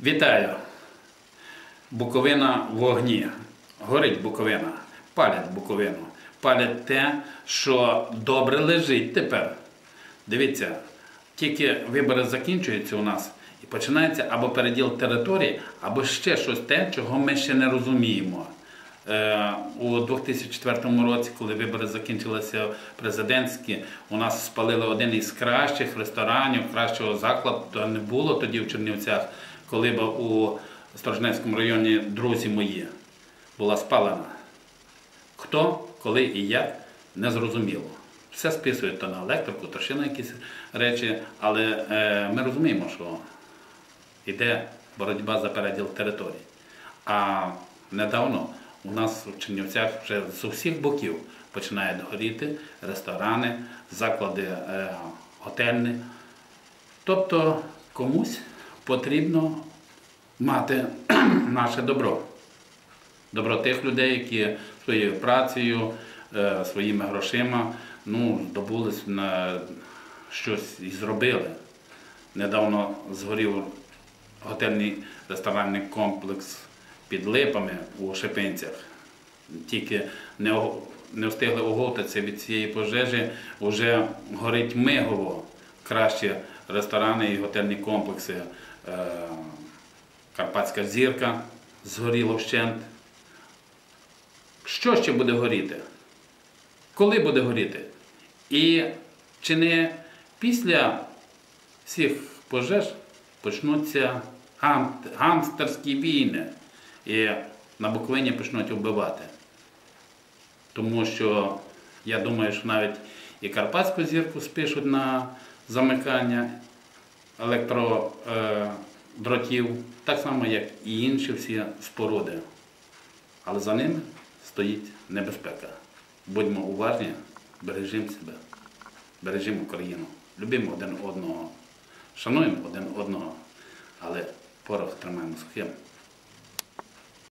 Вітаю! Буковина в вогні. Горить Буковина, палять Буковину. Палять те, що добре лежить тепер. Дивіться, тільки вибори закінчуються у нас і починається або переділ території, або ще щось те, чого ми ще не розуміємо. Е, У 2004 році, коли вибори закінчилися президентські, у нас спалили один із кращих ресторанів, кращого закладу не було тоді в Чернівцях, коли б у Сторожнецькому районі друзі мої була спалена. Хто, коли і як, не зрозуміло. Все списують то на електрику, то ще на якісь речі, але е, ми розуміємо, що йде боротьба за переділ територій. А недавно у нас в Чернівцях вже з усіх боків починають горіти ресторани, заклади е, готельні. Тобто комусь потрібно мати наше добро. Добро тих людей, які своєю працею, е, своїми грошима ну, здобулись на щось і зробили. Недавно згорів готельний ресторанний комплекс під липами у Шипинцях. Тільки не, не встигли оговтатися від цієї пожежі, вже горить мигово кращі ресторани і готельні комплекси. Е, Карпатська зірка згоріла вщент. Що ще буде горіти? Коли буде горіти? І чи не після всіх пожеж почнуться гам- гангстерські війни і на Буковині почнуть вбивати? Тому що я думаю, що навіть і Карпатську зірку спишуть на замикання електродротів, так само, як і інші всі споруди. Але за ними стоїть небезпека. Будьмо уважні, бережімо себе, бережімо Україну, любимо один одного, шануємо один одного, але порох тримаємо сухим.